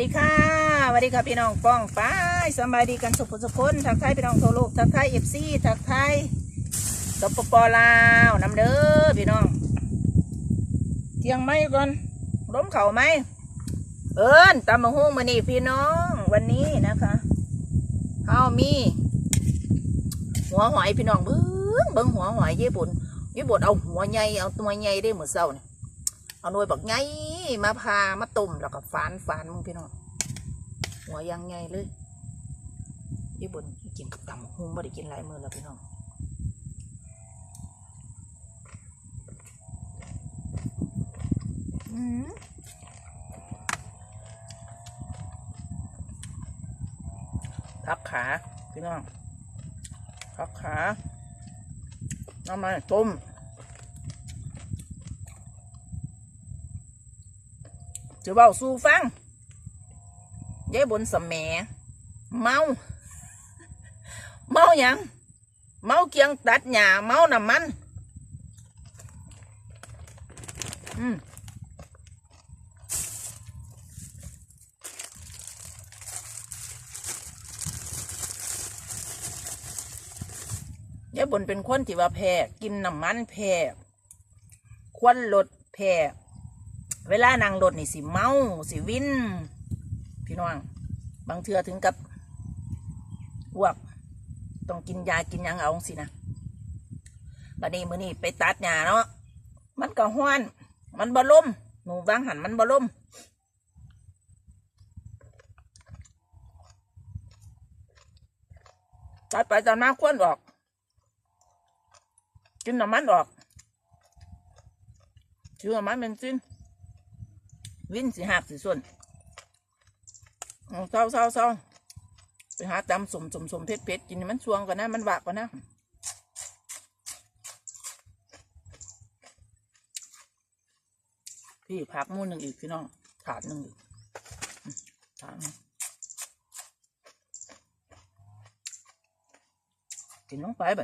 สดีค่ะสวัสดีค่ะพี่น้องป้องป้ายสบายดีกันสุขสุขคนทักทายพี่น้องทั่วโลกทักทายเอฟซีทักทายสปปลาวน้ำเด้อพี่น้องเที่ยงไหมก่อนล้มเข่าไหมเอิญตำมะฮุ่งมานี่พี่น้องวันนี้นะคะเฮามี หัวหอยพี่น้องเบิ้งเบิ้งหัวหอยญี่ปุ่นญี่ปุ่นเอาหัวใหญ่เอาตัวใหญ่ได้เหมือนเศร้าเนี่ย เอาหน่วยบักไงมาพามาต้มแล้วก็ฝานฝานมึงพี่น้องหัวยังไงเลยญี่ปุ่นกินกับตำหุงไม่ได้กินหลายมือแล้วพี่น้องอืมพักขาพี่น้องพักขาเอามาต้ม จะเบาสู่ฟังยายบนสมแหมเมา เมาหยังเมาเกียงตัดหญ้าเมาน้ำมัน อืมยายบนเป็นคนที่ว่าแพ้กินน้ำมันแพ้ควันรถแพ้ เวลานั่งรถนี่สิเมาสิวิน พี่น้อง บางเทือถึงกับอ้วกต้องกินยากินยังเอาสินะบัดนี้มื้อนี้ไปตัดหญ้าเนาะมันก็ห้วนมันบ่ล่มหนูวางหันมันบ่ล่มตัดไปตัดมาควนออกกินน้ำมันออกชื่อมันเป็นสิ้น วิ่นสิหักสิส่วนเอาเศร้าเศร้าเศร้าไปหาตำสมสมสมเผ็ดเผ็ดกินมันสวงก่อนนะ มันหวากก่อนนะพี่ผักมูหนึ่งอีกพี่น้องถาดหนึ่งอีกถาดหนึ่งกินลงไปแบ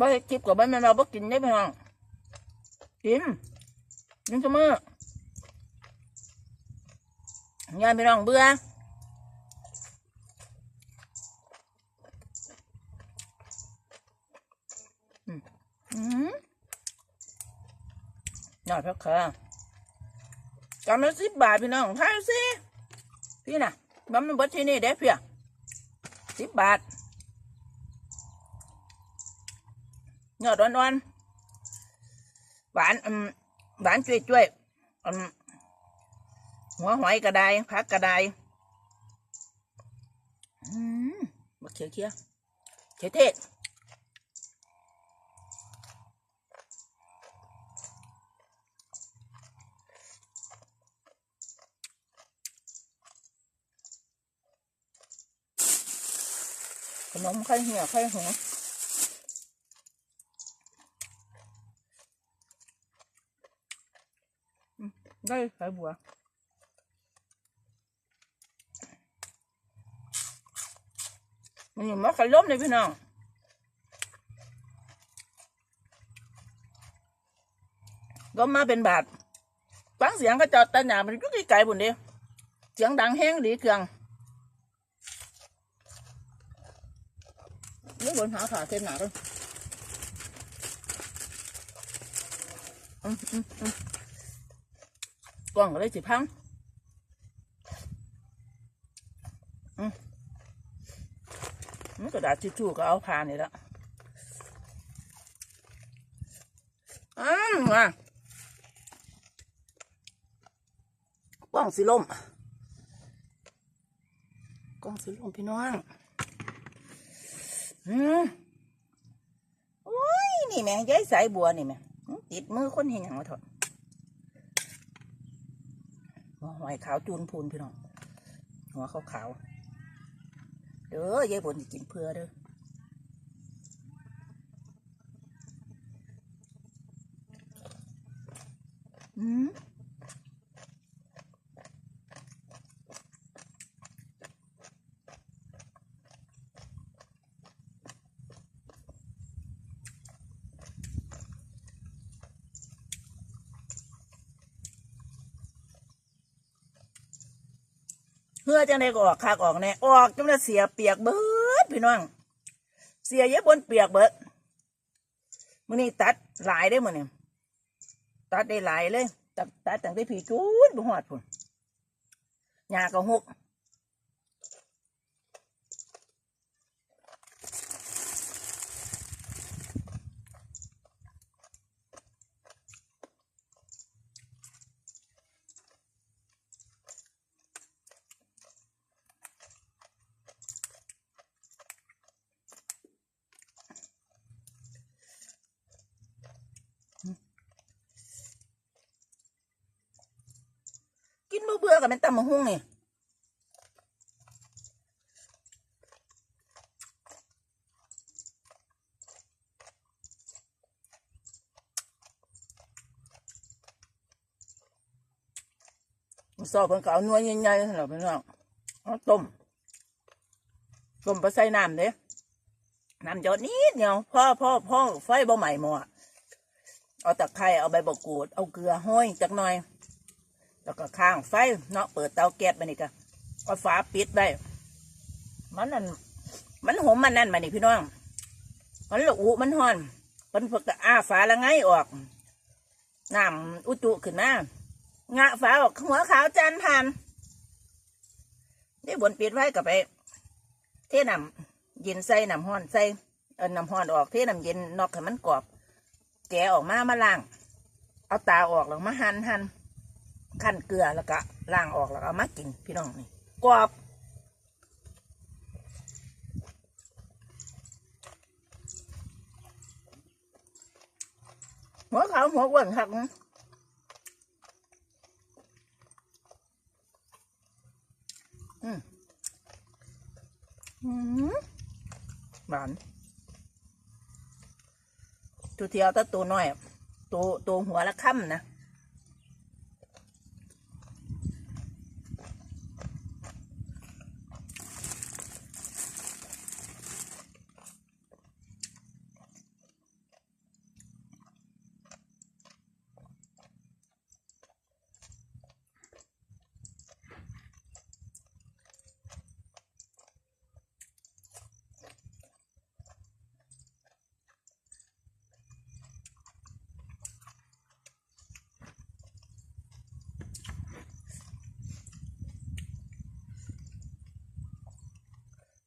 บได้จิบกับบ่แม่นเราบ่กินได้พี่น้องกินกินเสมอยายพี่น้องเบื่ออืมอืมยพักค่ะกำละสิบบาทพี่น้องทายสิพี่น่ะมันมันบดที่นี่เด้เพียสิบบาท ยอดอ่อนๆหวานอืมหวานจุ้ยๆอืมหัวหอยกระไดผักกระไดอืมบักเขียวเขียวเขียวเทศขนมไข่เหี่ยวไข่หัวได้สายบัวมันอยู่มาขล้มเลยพี่น้อง ก็มาเป็นบาทฟังเสียงก็จอดตาหนามันก็ไกลๆบุญเดียวเสียง กล่องก็เลยสิพังอืมมันกระดาษทิชชู่ก็เอาผ่านนี่ละอืมว่ะกล้องสิลมกล้องสิลมพี่น้องอืมโอ้ย นี่แม่ย้ายสายบัวนี่แม่ติดมือคนเห็นอย่างวะเถอะ หอยขาวจูนพูนพี่น้องหัวขาวขาวเด้อยายบนจะกินเพื่อเด้ออืม อจังไดก็ออกคากออกแน่ออกจังไดเสียเปียกเบิดพี่น้อง เสียเยอะบนเปียกเบิดมื่อนี้ตัดหลายได้หมดเนี่ยตัดได้หลายเลย ตัดตัดตั้งแต่ผีจูดบุหอดพุ่นหญ้าก็หก บ่เบื่อกับเป็นตำมะฮุ่งนี่สอบเพิ่นก็เอาหน่วยใหญ่ๆนั่นแหละพี่น้องเอาต้มต้มไปใส่น้ำเด้น้ำหยดนิดเดียวพ่อพ่อพ่อไฟบ่ใหม่หมดเอาตะไคร้เอาใบบักกูด เอาเกลือห้อยจักหน่อย แล้วก็ข้างไฟเนาะเปิดเตาแก๊สมานี่ก็เอาฝาปิดไว้มันนั่นมันหอมมันนั่นมานี่พี่น้อง มันละอุมันห่อนมันพวกก็อ้าฝาละไงออกน้ำอุจุขึ้นมางะฝาออกหัวขาวจานผ่านนี่บนปิดไว้ก็ไปเทน้ำเย็นใส่น้ำห้อนใส่เอาน้ำห้อนออกเทน้ำเย็นนอกให้มันกรอบแกะออกมามาล้าง เอาตาออกแล้วมาหันหัน ขั้นเกลือแล้วก็ล้างออกแล้วก็เอามากินพี่น้องนี่กรอบหัวขาวหัวอ้วนคักนอืมอืมหวานตัวเทียวตัวตัวน้อยตัวตัวหัวละค่ำนะ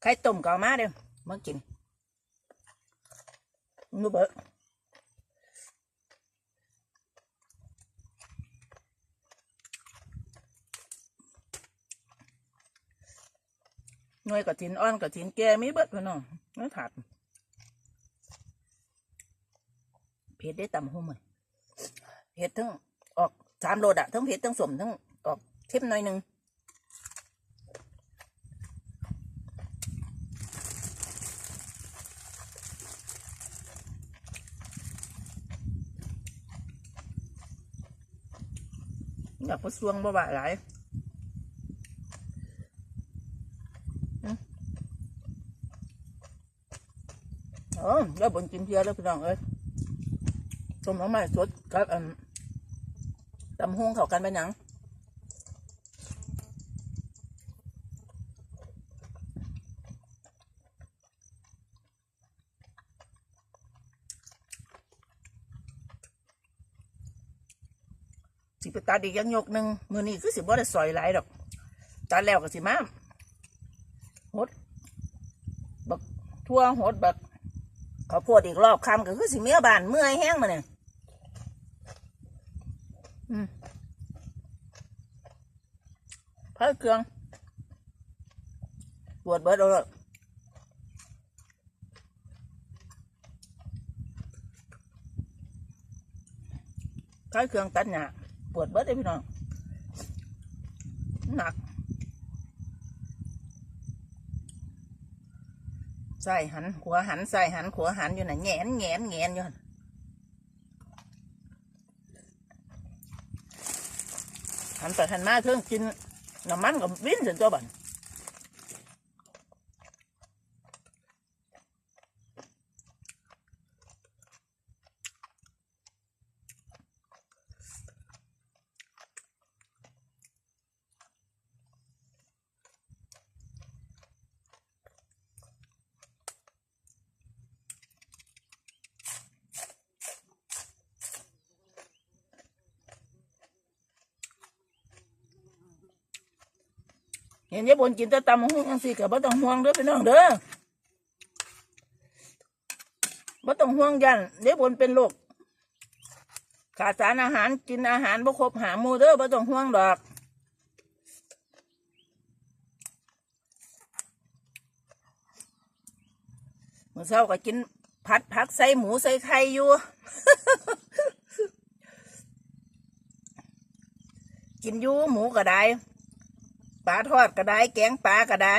ไข่ต้มก็เอามาเด้อมากินนูเบอหน่วยกระถินอ่อนกระถินแก่มีเบิดพี่น้องไม่ขาดเผ็ดได้ต่ำหุ่มเลยเผ็ดทั้งออกสามโลดอะทั้งเผ็ดทั้งสมทั้งออกเข้มหน่อยหนึ่ง อยากไปสวงบ่บะหลายอืมอ๋อแล้วบนกินเพียแล้วพี่น้องเอ้ยต้มน้องใหม่สดกับอันตำฮงเขากันไปหนัง สิไปตัดอีกยังยกหนึ่งมือนี้คือสิบ่ได้ซอยหลายดอกตัดแล้วก็สิมาหดบักทั่วหดบักข้าวโพดอีกรอบคำก็คือสิเมียบานเมื่อยแห้งมาเนี่ยพายเครื่องปวดเบิดเอาเลยพายเครื่องตัดหนา ปวดเบิดเลยพี่น้อง หนักใส่หันขัวหันใส่หันขัวหันอยู่น่ะแงนแงนแงนอยู่หันหันแต่หันมาเพิ่งกินน้ำมันกับวิ่นจนตัวบัน เห็นยายบนกินแต่ตำบักหุ่งจังซี่ก็บ่ต้องห่วงเด้อพี่น้องเด้อบ่ต้องห่วงยันยายบนเป็นโรคขาดสารอาหารกินอาหารบ่ครบหาหมูเด้อบ่ต้องห่วงดอกเมื่อเช้าก็กินผัดผักใส่หมูใส่ไข่อยู่ กินอยู่หมูก็ได้ ปลาทอดก็ได้ แกงปลาก็ได้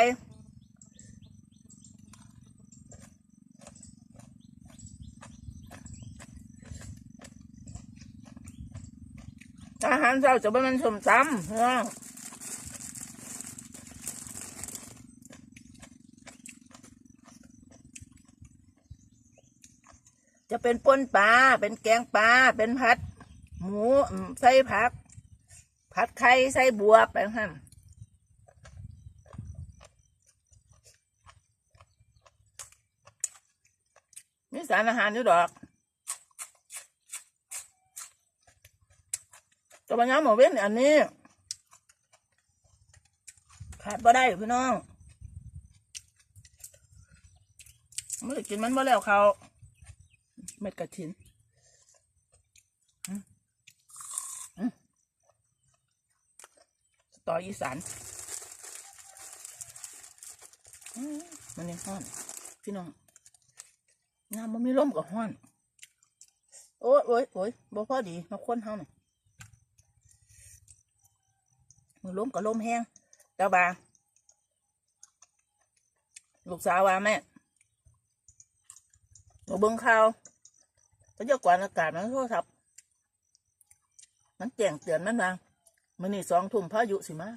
อาหารเช้าจะเป็นสมตำเนาะจะเป็นป่นปลา เป็นแกงปลา เป็นผัด หมู ใส่ผัก ผัดไข่ ใส่บวบไปฮะ มีสารอาหารอยู่ดอกตัวปัญญาหมอเว้นอันนี้ ขาดบ่ได้พี่น้องไม่ได้กินมันบ่แล้วเขาเม็ดกระถินต่ออีสานมันยังห้อนพี่น้อง น้ำมันไม่ร่มกับห้อน โอ้ยโอ้ยโอ้ยบ่พอดีมาค้นเฮาหน่อยมือล้มกับลมแห้งแต่ว่าลูกสาวว่าแม่หนูเบิ่งข่าวพยากรณ์อากาศมันโทรศัพท์มันแจ้งเตือนมันว่ามื่อนี่สองทุ่มพายุสิมา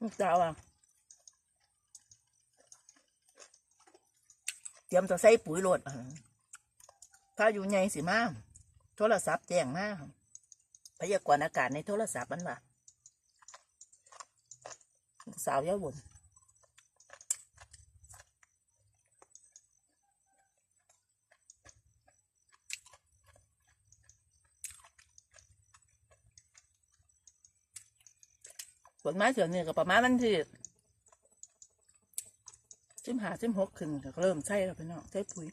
ลูกสาวอะ เตรียมจะใส่ปุ๋ยโหลดอะพายุใหญ่สิมาโทรศัพท์แจ้งมาพยากรณ์อากาศในโทรศัพท์มันว่าสาวเย้าบุญผลไม้เสือนี่ก็ประมาณวันที่ สิบห้าสิบหกขึ้นก็เริ่มใช่แล้วพี่น้องใช้ปุ๋ย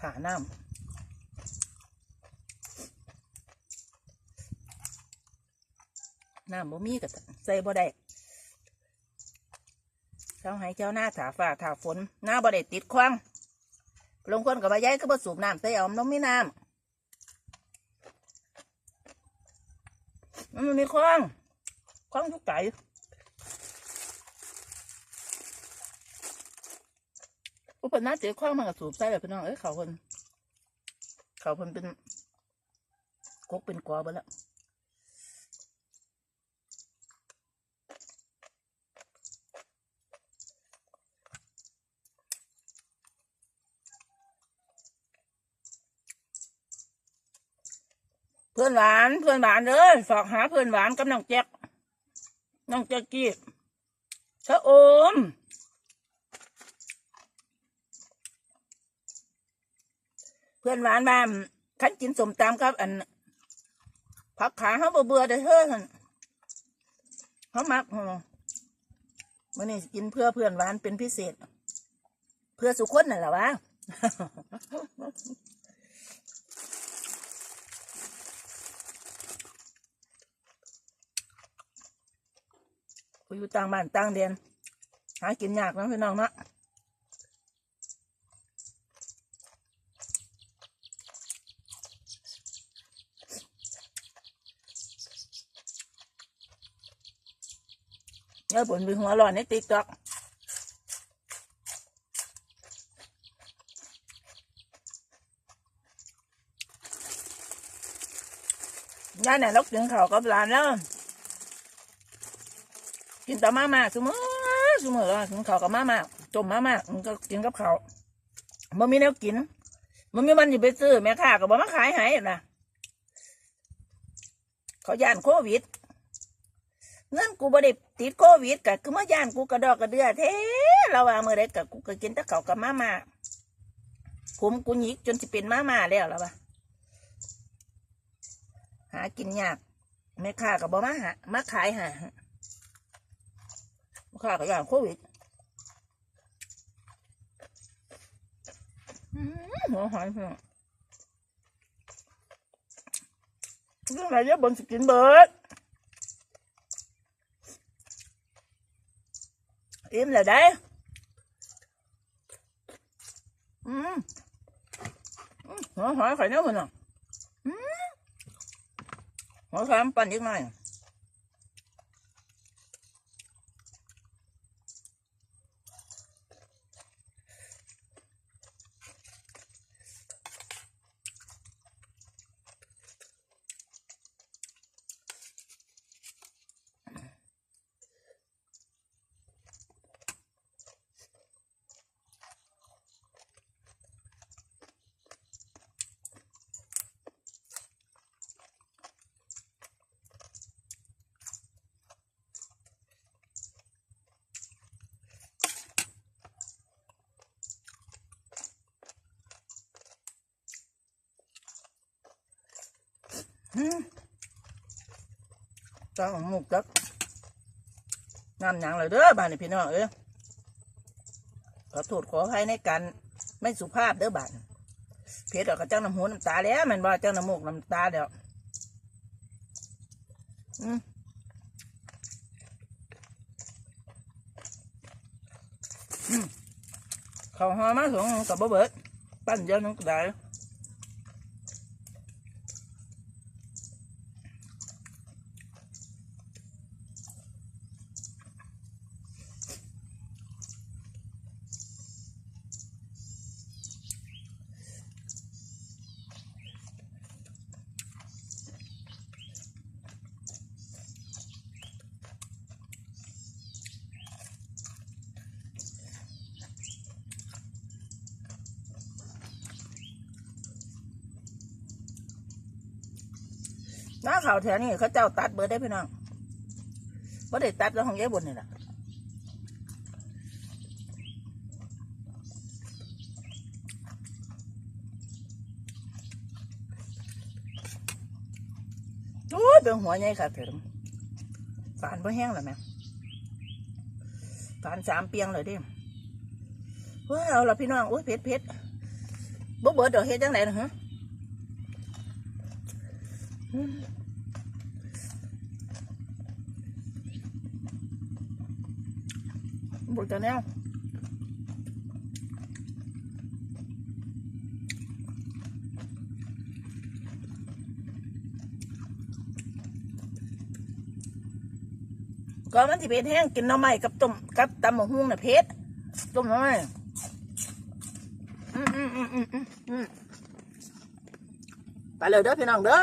ถาน้ำน้ำบ่มีก็ใส่บ่ได้เจ้าให้เจ้าหน้าถาฝ่าถาฝน หน้าบ่ได้ติดควางลงคนกับใบย้ายก็บ่สูบน้ำใส่เอามันต้องมีน้ำ มันมีควางควางทุกไก่อุปนาเจ๊ควางมันก็สูบใส่แบบพี่น้องเอ้ยเขาคนเขาคนเป็นกกเป็นกอไปแล้ว พื่อนหวานเพื่อนหวานเลยฝากหาเพื่อนหวานกับน้องแจ๊กน้องแจ๊กกี้ชะอมเพื่อนหวานบ้านขันกินสมตามครับ อันผักขาเขาเบื่อๆได้อเฮ้ยหั่นเขามักมันนี่กินเพื่อเพื่อนหวานเป็นพิเศษ เพื่อสุขคนนั่นแหละวะ อยู่ต่างบ้านต่างเดียนหากินยากนะพี่น้องนะเนื้อผลเป็นหัวร้อนในติ๊กต็อกย่าเนี่ยลกถึงเขากับหลานแล้ว กินแต่มามาเสมอเสมอเลยกินข้าวกับมามาต้มมามามันก็กินกับข้าวมันมีแนวกิน มันมีมันอยู่ไปซื้อแม่ค้าก็บอกมาขายให้นะเขาย่านโควิดเงินกูบ่ได้ติดโควิดกะคือมาย่านกูกระดอกกระเดือเท่เราว่าเมื่อไรกะกูก็กินแต่ข้ากับมามาผมกูหยิกจนสิเป็นมามาแล้วล่ะปะหากินยากแม่ค้ากับบ่มาหามาขายหา แม่ค้าก็อย่างโควิดอื้อหัวหอยเพื่อนเรื่องอะไรเยอะบนสกินเบิร์ดอิ่มแล้วได้อืมอืมหัวหอยไข่เนื้อมันอะอืมหัวไข่มันปั่นอีกหน่อย จังหมุกจักงามหยังเลยเด้อบ้านนี่พี่น้องเอ้ยขอโทษขออภัยในการไม่สุภาพเด้อบ้านเพชรก็จังน้ำหูน้ำตาแล้วมันบ่จังน้ำมูกน้ำตาแล้วอืมอืมเขาหอมาสองกับบ่เบิดปั้นเยอะนึงก็ได้ น้าข่าวแถวนี้เขาเจ้าตัดเบอร์ได้พี่น้องว่าได้ตัดแล้วของยายบนนี่แหละโอ้ยเป็นหัวใหญ่ค่ะเถิมฝานพ่แห้งแล้วแม่ฝานสามเปียงเลยดิเฮ้ยเอาละพี่น้องโอ้ยเพชรเพชรบ่เบิดดอกเฮ็ดจังไหนนะฮะ บุกจะแนวก็มันจะเป็นแห้งกินน้ำไม้กับต้มกับตำหมกฮุ้งน่ะเพชรต้มน้ำไม้อืมอืมอืมอืมอืมไปเลยเด้อพี่น้องเด้อ